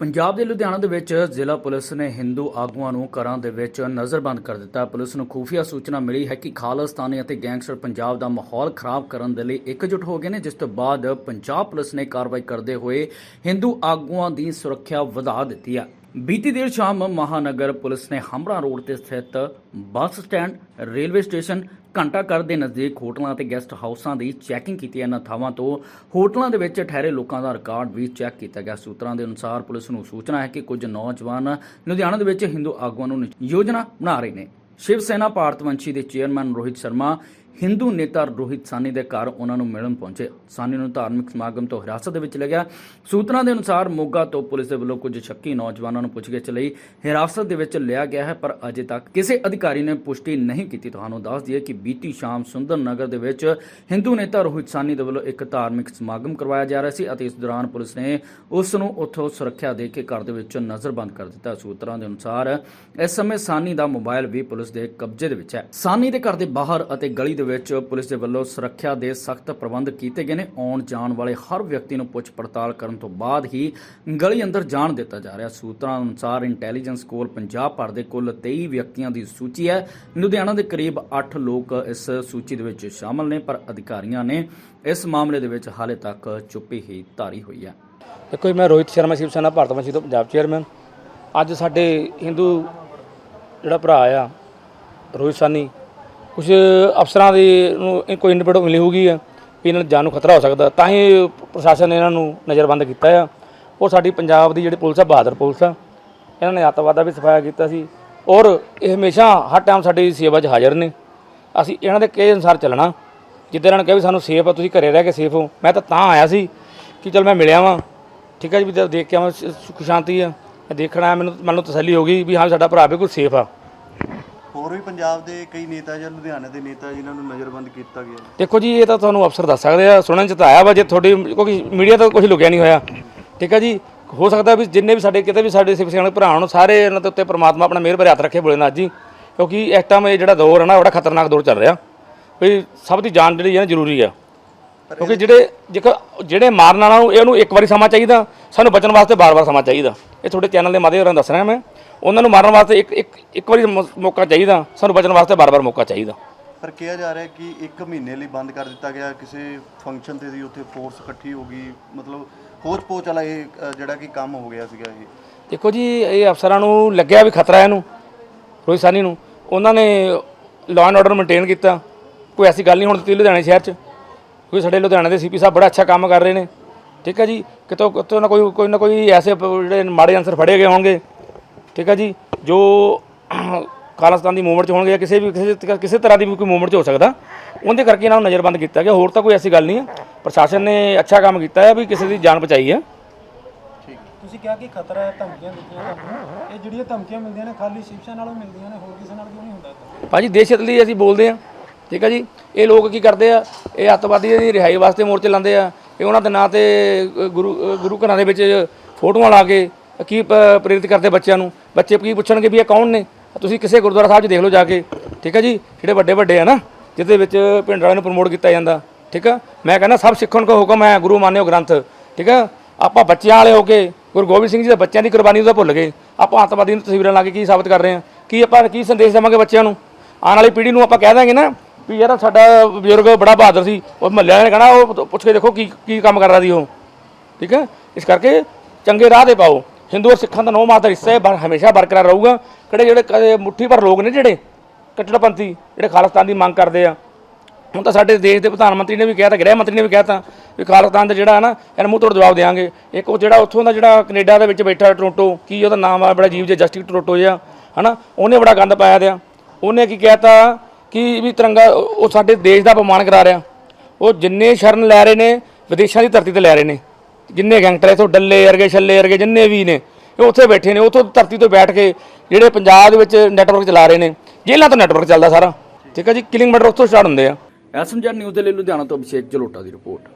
ਪੰਜਾਬ ਦੇ ਲੁਧਿਆਣਾ ਦੇ ਵਿੱਚ ਜ਼ਿਲ੍ਹਾ ਪੁਲਿਸ ਨੇ ਹਿੰਦੂ ਆਗੂਆਂ ਨੂੰ ਘਰਾਂ ਦੇ ਵਿੱਚ ਨਜ਼ਰਬੰਦ ਕਰ ਦਿੱਤਾ। ਪੁਲਿਸ ਨੂੰ ਖੂਫੀਆ ਸੂਚਨਾ ਮਿਲੀ ਹੈ ਕਿ ਖਾਲਿਸਤਾਨੀ ਅਤੇ ਗੈਂਗਸਟਰ ਪੰਜਾਬ ਦਾ ਮਾਹੌਲ ਖਰਾਬ ਕਰਨ ਦੇ ਲਈ ਇਕਜੁੱਟ ਹੋ ਗਏ ਨੇ, ਜਿਸ ਤੋਂ ਬਾਅਦ ਪੰਜਾਬ ਪੁਲਿਸ ਨੇ ਕਾਰਵਾਈ ਕਰਦੇ ਹੋਏ ਹਿੰਦੂ ਆਗੂਆਂ ਦੀ ਸੁਰੱਖਿਆ ਵਧਾ ਦਿੱਤੀ ਹੈ। ਬੀਤੀ ਦੇਰ ਸ਼ਾਮ ਮਹਾਨਗਰ ਪੁਲਿਸ ਨੇ ਹਮਰਾ ਰੋਡ ਤੇ ਸਥਿਤ ਬੱਸ ਸਟੈਂਡ, ਰੇਲਵੇ ਸਟੇਸ਼ਨ, ਘੰਟਾ ਘਰ ਦੇ ਨਜ਼ਦੀਕ ਹੋਟਲਾਂ ਅਤੇ ਗੈਸਟ ਹਾਊਸਾਂ ਦੀ ਚੈਕਿੰਗ ਕੀਤੀ ਇਹਨਾਂ ਥਾਵਾਂ ਤੋਂ। ਹੋਟਲਾਂ ਦੇ ਵਿੱਚ ਠਹਿਰੇ ਲੋਕਾਂ ਦਾ ਰਿਕਾਰਡ ਵੀ ਚੈੱਕ ਕੀਤਾ ਗਿਆ। ਸੂਤਰਾਂ ਦੇ ਅਨੁਸਾਰ ਪੁਲਿਸ ਨੂੰ ਸੂਚਨਾ ਹੈ ਕਿ ਕੁਝ ਨੌਜਵਾਨ ਲੁਧਿਆਣਾ ਦੇ ਵਿੱਚ ਹਿੰਦੂ ਆਗੂਆਂ ਨੂੰ ਯੋਜਨਾ ਬਣਾ ਰਹੇ ਨੇ। ਸ਼ਿਵ ਸੈਨਾ ਭਾਰਤ ਵੰਸ਼ੀ ਦੇ ਚੇਅਰਮੈਨ ਰੋਹਿਤ ਸ਼ਰਮਾ ਹਿੰਦੂ ਨੇਤਾ ਰੋਹਿਤ ਸਾਨੀ ਦੇ ਘਰ ਉਹਨਾਂ ਨੂੰ ਮਿਲਣ ਪਹੁੰਚੇ। ਸਾਨੀ ਨੂੰ ਧਾਰਮਿਕ ਸਮਾਗਮ ਤੋਂ ਹਿਰਾਸਤ ਦੇ ਵਿੱਚ ਲਿਆ ਸੂਤਰਾਂ ਦੇ ਅਨੁਸਾਰ ਮੋਗਾ ਤੋਂ ਪੁਲਿਸ ਦੇ ਵੱਲੋਂ ਕੁਝ ਸ਼ੱਕੀ ਨੌਜਵਾਨਾਂ ਨੂੰ ਪੁੱਛਗਿੱਛ ਲਈ ਹਿਰਾਸਤ ਦੇ ਵਿੱਚ ਲਿਆ ਗਿਆ ਹੈ, ਪਰ ਅਜੇ ਤੱਕ ਕਿਸੇ ਅਧਿਕਾਰੀ ਨੇ ਪੁਸ਼ਟੀ ਨਹੀਂ ਕੀਤੀ। ਤੁਹਾਨੂੰ ਦੱਸ ਦਈਏ ਕਿ ਬੀਤੀ ਸ਼ਾਮ ਸੁੰਦਰ ਨਗਰ ਦੇ ਵਿੱਚ ਹਿੰਦੂ ਨੇਤਾ ਰੋਹਿਤ ਸਾਨੀ ਦੇ ਵੱਲੋਂ ਇੱਕ ਧਾਰਮਿਕ ਸਮਾਗਮ ਕਰਵਾਇਆ ਜਾ ਰਿਹਾ ਸੀ ਅਤੇ ਇਸ ਦੌਰਾਨ ਪੁਲਿਸ ਨੇ ਉਸ ਨੂੰ ਉੱਥੋਂ ਸੁਰੱਖਿਆ ਦੇ ਕੇ ਘਰ ਦੇ ਵਿੱਚ ਨਜ਼ਰਬੰਦ ਕਰ ਦਿੱਤਾ। ਸੂਤਰਾਂ ਦੇ ਅਨੁਸਾਰ ਇਸ ਸਮੇਂ ਸਾਨੀ ਦਾ ਮੋਬਾਈਲ ਵੀ ਪੁਲਿਸ ਦੇ ਕਬਜ਼ੇ ਦੇ ਵਿੱਚ ਹੈ। ਸਾਨੀ ਦੇ ਘਰ ਦੇ ਬਾਹਰ ਅਤੇ ਗਲੀ ਦੇ ਵਿੱਚ ਪੁਲਿਸ ਦੇ ਵੱਲੋਂ ਸੁਰੱਖਿਆ ਦੇ ਸਖਤ ਪ੍ਰਬੰਧ ਕੀਤੇ ਗਏ ਨੇ। ਆਉਣ ਜਾਣ ਵਾਲੇ ਹਰ ਵਿਅਕਤੀ ਨੂੰ ਪੁੱਛ ਪੜਤਾਲ ਕਰਨ ਤੋਂ ਬਾਅਦ ਹੀ ਗਲੀ ਅੰਦਰ ਜਾਣ ਦਿੱਤਾ ਜਾ ਰਿਹਾ। ਸੂਤਰਾਂ ਅਨੁਸਾਰ ਇੰਟੈਲੀਜੈਂਸ ਕੋਲ ਪੰਜਾਬ ਭਰ ਦੇ ਕੁੱਲ 23 ਵਿਅਕਤੀਆਂ ਦੀ ਸੂਚੀ ਹੈ। ਲੁਧਿਆਣਾ ਦੇ ਕਰੀਬ 8 ਲੋਕ ਇਸ ਸੂਚੀ ਦੇ ਵਿੱਚ ਸ਼ਾਮਲ ਨੇ, ਪਰ ਅਧਿਕਾਰੀਆਂ ਨੇ ਇਸ ਮਾਮਲੇ ਦੇ ਵਿੱਚ ਹਾਲੇ ਤੱਕ ਚੁੱਪੀ ਹੀ ਧਾਰੀ ਹੋਈ ਹੈ। ਦੇਖੋ ਜੀ, ਮੈਂ ਰੋਹਿਤ ਸ਼ਰਮਾ, ਸ਼ਿਵ ਸੈਨਾ, ਭਾਰਤ ਵੰਸ਼ੀ ਤੋਂ ਪੰਜਾਬ ਚੇਅਰਮੈਨ ਅੱਜ ਸਾਡੇ ਹਿੰਦੂ ਜਿਹੜਾ ਭਰਾ ਆ, ਰੋਹਿਤ ਸਾਨੀ ਕੁਝ ਅਫਸਰਾਂ ਦੇ ਨੂੰ ਕੋਈ ਇੰਡੀਪੈਂਡੈਂਟ ਮਿਲੀ ਹੋਊਗੀ ਆ, ਵੀ ਇਹਨਾਂ ਨੂੰ ਜਾਨ ਨੂੰ ਖਤਰਾ ਹੋ ਸਕਦਾ। ਤਾਂ ਹੀ ਪ੍ਰਸ਼ਾਸਨ ਨੇ ਇਹਨਾਂ ਨੂੰ ਨਜ਼ਰਬੰਦ ਕੀਤਾ ਆ। ਉਹ ਸਾਡੀ ਪੰਜਾਬ ਦੀ ਜਿਹੜੀ ਪੁਲਿਸ ਆ, ਬਹਾਦਰ ਪੁਲਿਸ ਆ, ਇਹਨਾਂ ਨੇ ਅੱਤਵਾਦ ਦਾ ਵੀ ਸਫਾਇਆ ਕੀਤਾ ਸੀ। ਔਰ ਇਹ ਹਮੇਸ਼ਾ ਹਰ ਟਾਈਮ ਸਾਡੀ ਸੇਵਾ 'ਚ ਹਾਜ਼ਰ ਨੇ। ਅਸੀਂ ਇਹਨਾਂ ਦੇ ਕਹੇ ਅਨੁਸਾਰ ਚੱਲਣਾ। ਜਿੱਦਾਂ ਇਹਨਾਂ ਨੇ ਕਿਹਾ ਵੀ ਸਾਨੂੰ ਸੇਫ ਆ, ਤੁਸੀਂ ਘਰੇ ਰਹਿ ਕੇ ਸੇਫ ਹੋ। ਮੈਂ ਤਾਂ ਤਾਂ ਆਇਆ ਸੀ ਕਿ ਚਲ ਮੈਂ ਮਿਲਿਆ ਵਾਂ। ਠੀਕ ਹੈ ਜੀ, ਵੀ ਦੇਖ ਕੇ ਆਵਾਂ, ਸ- ਸੁੱਖ ਸ਼ਾਂਤੀ ਆ। ਮੈਂ ਦੇਖਣਾ, ਮੈਨੂੰ ਮੈਨੂੰ ਤਸੱਲੀ ਹੋ ਗਈ ਵੀ ਹਾਂ, ਸਾਡਾ ਭਰਾ ਬਿਲਕੁਲ ਸੇਫ ਆ। ਹੋਰ ਵੀ ਪੰਜਾਬ ਦੇ ਕਈ ਨੇਤਾ ਜਾਂ ਲੁਧਿਆਣੇ ਦੇ ਨੇਤਾ ਜਿਨ੍ਹਾਂ ਨੂੰ ਨਜ਼ਰਬੰਦ ਕੀਤਾ ਗਿਆ ਦੇਖੋ ਜੀ ਇਹ ਤਾਂ ਤੁਹਾਨੂੰ ਅਫਸਰ ਦੱਸ ਸਕਦੇ ਆ ਸੁਣਨ ਚ ਤਾਂ ਆਇਆ ਵਾ ਜੇ ਤੁਹਾਡੀ ਕਿਉਂਕਿ ਮੀਡੀਆ ਤੋਂ ਕੁਝ ਲੁਕਿਆ ਨਹੀਂ ਹੋਇਆ। ਠੀਕ ਹੈ ਜੀ? ਹੋ ਸਕਦਾ ਵੀ ਜਿੰਨੇ ਵੀ ਸਾਡੇ ਕਿਤੇ ਵੀ ਸਾਡੇ ਸਿੱਖ ਸਿਆਣੇ ਭਰਾ ਹੋਣ ਸਾਰੇ ਇਹਨਾਂ ਦੇ ਉੱਤੇ ਪ੍ਰਮਾਤਮਾ ਆਪਣਾ ਮਿਹਰ ਭਰੇ ਹੱਥ ਰੱਖੇ ਬੋਲੇ ਜੀ। ਕਿਉਂਕਿ ਇਸ ਟਾਈਮ ਇਹ ਜਿਹੜਾ ਦੌਰ ਹੈ ਨਾ ਬੜਾ ਖਤਰਨਾਕ ਦੌਰ ਚੱਲ ਰਿਹਾ। ਵੀ ਸਭ ਦੀ ਜਾਨ ਜਿਹੜੀ ਹੈ ਨਾ ਜ਼ਰੂਰੀ ਆ। ਕਿਉਂਕਿ ਜਿਹੜੇ ਜੇਕਰ ਜਿਹੜੇ ਮਾਰਨ ਵਾਲਾ ਨੂੰ ਇਹਨੂੰ ਇੱਕ ਵਾਰੀ ਸਮਾਂ ਚਾਹੀਦਾ। ਸਾਨੂੰ ਬਚਣ ਵਾਸਤੇ ਬਾਰ-ਬਾਰ ਸਮਾਂ ਚਾਹੀਦਾ। ਇਹ ਤੁਹਾਡੇ ਚੈਨਲ ਦੇ ਮਾਧਿਅਮ ਰਾਹੀਂ ਦੱਸ ਰਿਹਾ ਮੈਂ। ਉਹਨਾਂ ਨੂੰ ਮਾਰਨ ਵਾਸਤੇ ਇੱਕ ਇੱਕ ਇੱਕ ਵਾਰੀ ਮ- ਮੌਕਾ ਚਾਹੀਦਾ। ਸਾਨੂੰ ਬਚਣ ਵਾਸਤੇ ਬਾਰ-ਬਾਰ ਮੌਕਾ ਚਾਹੀਦਾ। ਪਰ ਕਿਹਾ ਜਾ ਰਿਹਾ ਕਿ 1 ਮਹੀਨੇ ਲਈ ਬੰਦ ਕਰ ਦਿੱਤਾ ਗਿਆ। ਕਿਸੇ ਫੰਕਸ਼ਨ ਤੇ ਦੀ ਉੱਥੇ ਫੋਰਸ ਇਕੱਠੀ ਹੋ ਗਈ। ਮਤਲਬ ਖੋਜ ਪੋਚ ਵਾਲਾ ਇਹ ਅ, ਜਿਹੜਾ ਕਿ ਕੰਮ ਹੋ ਗਿਆ ਸੀਗਾ ਇਹ। ਦੇਖੋ ਜੀ ਇਹ ਅਫਸਰਾਂ ਨੂੰ ਲੱਗਿਆ ਵੀ ਖਤਰਾ ਹੈ ਇਹਨੂੰ ਰੋਹਿਤ ਸਾਨੀ ਨੂੰ। ਉਹਨਾਂ ਨੇ ਲਾਅ ਐਂਡ ਆਰਡਰ ਮੇਨਟੇਨ ਕੀਤਾ। ਕੋਈ ਐਸੀ ਗੱਲ ਨਹੀਂ ਹੁਣ ਦਿੱਤੀ ਲੁਧਿਆਣੇ ਸ਼ਹਿਰ 'ਚ। ਕਿਉਂਕਿ ਸਾਡੇ ਲੁਧਿਆਣੇ ਦੇ ਸੀਪੀ ਸਾਹਿਬ ਬੜਾ ਅੱਛਾ ਕੰਮ ਕਰ ਰਹੇ ਨੇ। ਠੀਕ ਹੈ ਜੀ ਕਿਤੋਂ ਕਿਤੋਂ ਨਾ ਕੋਈ ਕੋਈ ਨਾ ਕੋਈ ਐਸੇ ਪ- ਜਿਹੜੇ ਮਾੜੇ ਅਨਸਰ ਫੜੇ ਗਏ ਹੋਣਗੇ। ਠੀਕ ਹੈ ਜੀ? ਜੋ ਖਾਲਿਸਤਾਨ ਦੀ ਮੂਵਮੈਂਟ 'ਚ ਹੋਣਗੇ ਜਾਂ ਕਿਸੇ ਵੀ ਕਿਸੇ ਕਿਸੇ ਤਰ੍ਹਾਂ ਦੀ ਵੀ ਕੋਈ ਮੂਵਮੈਂਟ 'ਚ ਹੋ ਸਕਦਾ ਉਹਦੇ ਕਰਕੇ ਇਹਨਾਂ ਨੂੰ ਨਜ਼ਰਬੰਦ ਕੀਤਾ ਗਿਆ। ਹੋਰ ਤਾਂ ਕੋਈ ਐਸੀ ਗੱਲ ਨਹੀਂ ਹੈ। ਪ੍ਰਸ਼ਾਸਨ ਨੇ ਅੱਛਾ ਕੰਮ ਕੀਤਾ ਹੈ ਵੀ ਕਿਸੇ ਦੀ ਜਾਨ ਬਚਾਈ ਹੈ। ਤੁਸੀਂ ਕਿਹਾ ਕਿ ਖਤਰਾ ਹੈ ਧਮਕੀਆਂ ਦਿੱਤੀਆਂ ਤੁਹਾਨੂੰ ਇਹ ਜਿਹੜੀਆਂ ਧਮਕੀਆਂ ਮਿਲਦੀਆਂ ਨੇ ਖਾਲੀ ਸ਼ਿਵਸੈਨਾ ਨਾਲੋਂ ਮਿਲਦੀਆਂ ਨੇ ਹੋਰ ਕਿਸੇ ਨਾਲ ਕਿਉਂ ਨਹੀਂ ਹੁੰਦਾ? ਭਾਜੀ ਦੇਸ਼ ਹਿੱਤ ਲਈ ਅਸੀਂ ਬੋਲਦੇ ਆ ਠੀਕ ਹੈ ਜੀ? ਇਹ ਲੋਕ ਕੀ ਕਰਦੇ ਆ? ਇਹ ਅੱਤਵਾਦੀਆਂ ਦੀ ਰਿਹਾਈ ਵਾਸਤੇ ਮੋਰਚੇ ਲਾਉਂਦੇ ਆ। ਇਹ ਉਹਨਾਂ ਦੇ ਨਾਂ ਤੇ ਅ, ਗੁਰੂ ਅ, ਗੁਰੂ ਘਰਾਂ ਦੇ ਵਿੱਚ ਫੋਟੋਆਂ ਲਾ ਕੇ ਕੀ ਪ- ਪ੍ਰੇਰਿਤ ਕਰਦੇ ਬੱਚਿਆਂ ਨੂੰ? ਬੱਚੇ ਕੀ ਪੁੱਛਣਗੇ ਵੀ ਇਹ ਕੌਣ ਨੇ? ਤੁਸੀਂ ਕਿਸੇ ਗੁਰਦੁਆਰਾ ਸਾਹਿਬ 'ਚ ਦੇਖ ਲਓ ਜਾ ਕੇ। ਠੀਕ ਹੈ ਜੀ? ਜਿਹੜੇ ਵੱਡੇ ਵੱਡੇ ਆ ਨਾ, ਜਿਹਦੇ ਵਿੱਚ ਪਿੰਡ ਵਾਲਿਆਂ ਨੂੰ ਪ੍ਰਮੋਟ ਕੀਤਾ ਜਾਂਦਾ। ਠੀਕ ਆ? ਮੈਂ ਕਹਿੰਦਾ ਸਭ ਸਿੱਖਣ ਕੋ ਹੁਕਮ ਹੈ, ਗੁਰੂ ਮਾਨਿਓ ਗ੍ਰੰਥ। ਠੀਕ ਆ? ਆਪਾਂ ਬੱਚਿਆਂ ਵਾਲੇ ਹੋ ਕੇ, ਗੁਰੂ ਗੋਬਿੰਦ ਸਿੰਘ ਜੀ ਦੇ ਬੱਚਿਆਂ ਦੀ ਕੁਰਬਾਨੀ ਉਹਦਾ ਭੁੱਲ ਗਏ। ਆਪਾਂ ਅੱਤਵਾਦੀ ਨੂੰ ਤਸਵੀਰਾਂ ਲਾ ਕੇ ਕੀ ਸਾਬਤ ਕਰ ਰਹੇ ਹਾਂ? ਕੀ ਆਪਾਂ, ਕੀ ਸੰਦੇਸ਼ ਦੇਵਾਂਗੇ ਬੱਚਿਆਂ ਨੂੰ? ਆਉਣ ਵਾਲੀ ਪੀੜ੍ਹੀ ਨੂੰ ਆਪਾਂ ਕਹਿ ਦਾਂਗੇ ਨਾ ਵੀ ਯਾਰ ਸਾਡਾ ਬਜ਼ੁਰਗ ਬੜਾ ਬਹਾਦਰ ਸੀ। ਉਹ ਮਹੱਲੇ ਵਾਲਿਆਂ ਨੇ ਕਹਣਾ, ਉਹ ਪੁੱਛ ਕੇ ਦੇਖੋ ਕੀ ਕੀ ਕੰਮ ਕਰ ਕਰਦਾ ਸੀ ਉਹ। ਠੀਕ ਹੈ ਇਸ ਕਰਕੇ ਚੰਗੇ ਰਾਹ ਤੇ ਪਾਓ। ਹਿੰਦੂ ਔਰ ਸਿੱਖਾਂ ਦਾ ਨੌ ਮਾਤਾ ਹਿੱਸਾ ਹੈ ਬਰ, ਹਮੇਸ਼ਾ ਬਰਕਰਾਰ ਰਹੂਗਾ। ਕਿਹੜੇ, ਜਿਹੜੇ ਕਦੇ ਮੁੱਠੀ ਭਰ ਲੋਕ ਨੇ ਜਿਹੜੇ, ਕੱਟੜਪੰਥੀ, ਜਿਹੜੇ ਖਾਲਿਸਤਾਨ ਦੀ ਮੰਗ ਕਰਦੇ ਆ। ਹੁਣ ਤਾਂ ਸਾਡੇ ਦੇਸ਼ ਦੇ ਪ੍ਰਧਾਨ ਮੰਤਰੀ ਨੇ ਵੀ ਕਿਹਾ ਤਾਂ, ਗ੍ਰਹਿ ਮੰਤਰੀ ਨੇ ਵੀ ਕਿਹਾ ਤਾਂ, ਵੀ ਖਾਲਿਸਤਾਨ ਦਾ ਜਿਹੜਾ ਹੈ ਨਾ, ਇਹਨੂੰ ਮੂੰਹ ਤੋੜ ਜਵਾਬ ਦੇਵਾਂਗੇ। ਇੱਕ ਉਹ ਜਿਹੜਾ ਉੱਥੋਂ ਦਾ ਜਿਹੜਾ ਕੈਨੇਡਾ ਦੇ ਵਿੱਚ ਬੈਠਾ ਟੋਰੋਂਟੋ, ਕੀ ਉਹਦਾ ਨਾਮ ਆ, ਬੜਾ ਜੀਵ ਜਿਹਾ, ਜਸਟਿਕ ਟੋਰਾਂਟੋ ਜਿਹਾ, ਹਨਾ? ਉਹਨੇ ਬੜਾ ਗੰਦ ਪਾਇਆ ਦਿਆ। ਉਹਨੇ ਕੀ ਕਹਿਤਾ ਕਿ ਵੀ ਤਿਰੰਗਾ, ਉਹ ਸਾਡੇ ਦੇਸ਼ ਦਾ ਅਪਮਾਨ ਕਰਾ ਰਿਹਾ। ਉਹ ਜਿੰਨੇ ਸ਼ਰਨ ਲੈ ਰਹੇ ਨੇ, ਵਿਦੇਸ਼ਾਂ ਦੀ ਧਰਤੀ ਤੇ ਲੈ ਰਹੇ ਨੇ। ਜਿੰਨੇ ਗੈਂਗਸਟਰ ਇਥੋਂ ਡੱਲੇ ਵਰਗੇ, ਛੱਲੇ ਵਰਗੇ, ਜਿੰਨੇ ਵੀ ਨੇ, ਇਹ ਉੱਥੇ ਬੈਠੇ ਨੇ, ਉੱਥੋਂ ਧਰਤੀ ਤੋਂ ਬੈਠ ਕੇ ਜਿਹੜੇ ਪੰਜਾਬ ਦੇ ਵਿੱਚ ਨੈਟਵਰਕ ਚਲਾ ਰਹੇ ਨੇ, ਜੇਲ੍ਹਾਂ ਤੋਂ ਨੈਟਵਰਕ ਚੱਲਦਾ ਸਾਰਾ। ਠੀਕ ਹੈ ਜੀ ਕਿਲਿੰਗ ਮਰਡਰ ਉੱਥੋਂ ਸਟਾਰਟ ਹੁੰਦੇ ਆ। ਐਸਐਮਜੈਡ ਨਿਊਜ਼ ਦੇ ਲਈ ਲੁਧਿਆਣਾ ਤੋਂ ਅਭਿਸ਼ੇਕ ਜਲੋਟਾ ਦੀ ਰਿਪੋਰਟ।